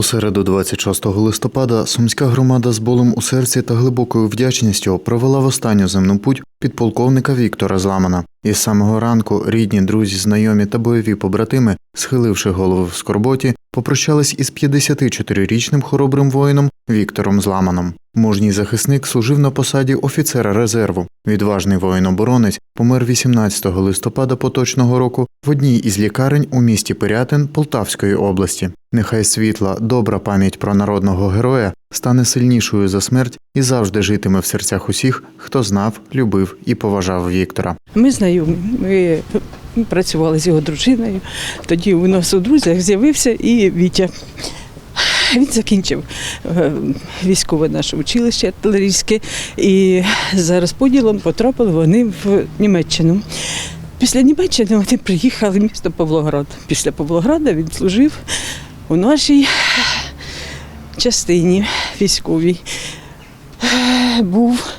У середу 26 листопада сумська громада з болем у серці та глибокою вдячністю провела в останню земну путь підполковника Віктора Зламана. Із самого ранку рідні, друзі, знайомі та бойові побратими, схиливши голови в скорботі, попрощались із 54-річним хоробрим воїном Віктором Зламаном. Мужній захисник служив на посаді офіцера резерву. Відважний воїн-оборонець помер 18 листопада поточного року в одній із лікарень у місті Пирятин Полтавської області. Нехай світла, добра пам'ять про народного героя стане сильнішою за смерть і завжди житиме в серцях усіх, хто знав, любив і поважав Віктора. Ми знайомі. Ми працювали з його дружиною. Тоді у нас у друзях з'явився і Вітя. Він закінчив е, військове наше училище артилерійське, і за розподілом потрапили вони в Німеччину. Після Німеччини вони приїхали в місто Павлоград. Після Павлограда він служив у нашій частині військовій. Був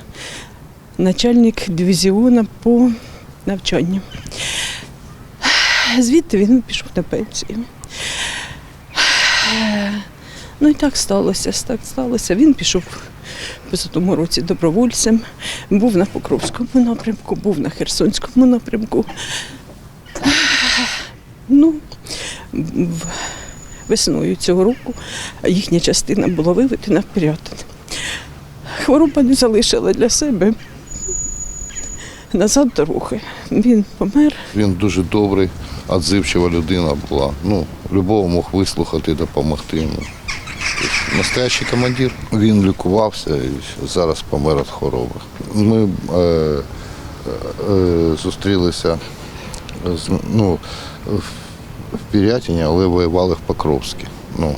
начальник дивізіону по навчанню. Звідти він пішов на пенсію. Ну і так сталося, так сталося. Він пішов в тому році добровольцем, був на Покровському напрямку, був на Херсонському напрямку. Ну, весною цього року їхня частина була виведена в Пирятин. Хвороба не залишила для себе назад дороги. Він помер. Він дуже добрий, відзивчива людина була. Ну, любого мог вислухати, допомогти йому. Настоящий командир. Він лікувався і зараз помер від хвороби. Ми е, е, зустрілися з, ну, в, Пірятині, але воювали в Покровську. Ну,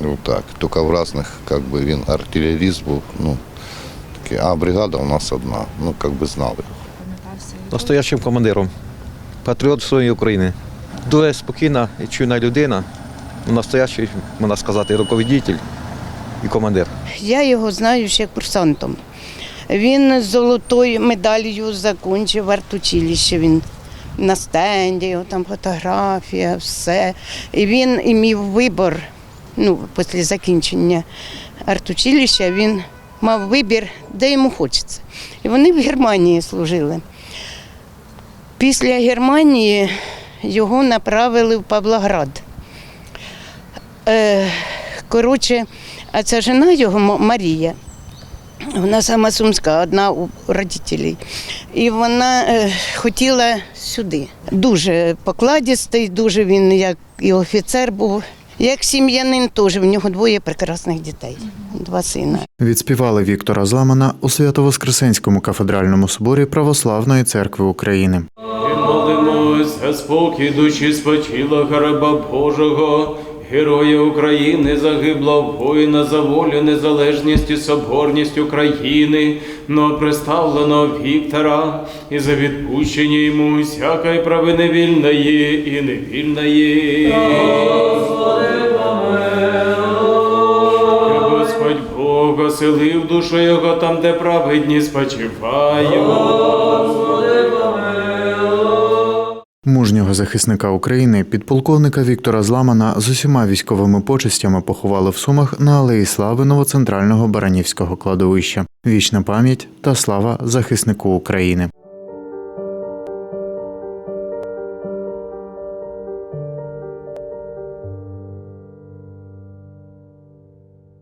ну так, тільки в різних, як би він артилеріст був. Ну, такий, а бригада у нас одна. Ну, як би знали. настоящим командиром, патріот своєї України. Дуже спокійна і чуйна людина, настоящий, можна сказати, руководитель і командир. Я його знаю ще курсантом. Він з золотою медаллю закінчив артучилище. Він на стенді, там фотографія, все. І він імів вибір, ну, після закінчення артучилища він мав вибір, де йому хочеться. І вони в Германії служили. Після Германії його направили в Павлоград. Е, коротше, а ця жена його Марія. Вона сама сумська, одна у родителей. І вона е, хотіла сюди. Дуже покладістий, дуже він як і офіцер був. Як сім'янин теж, в нього двоє прекрасних дітей, два сина. Відспівали Віктора Зламана у Свято-Воскресенському кафедральному соборі Православної церкви України. І молимось спокій душі спочила раба Божого, героя України, загиблого воїна за волю, незалежність і соборність України, но представленого Віктора, і за відпущення йому всякої правини вільної і невільної. Господь Бог оселив душу його там, де праведні спочивають. Мужнього захисника України, підполковника Віктора Зламана з усіма військовими почестями поховали в Сумах на алеї слави новоцентрального Баранівського кладовища. Вічна пам'ять та слава захиснику України.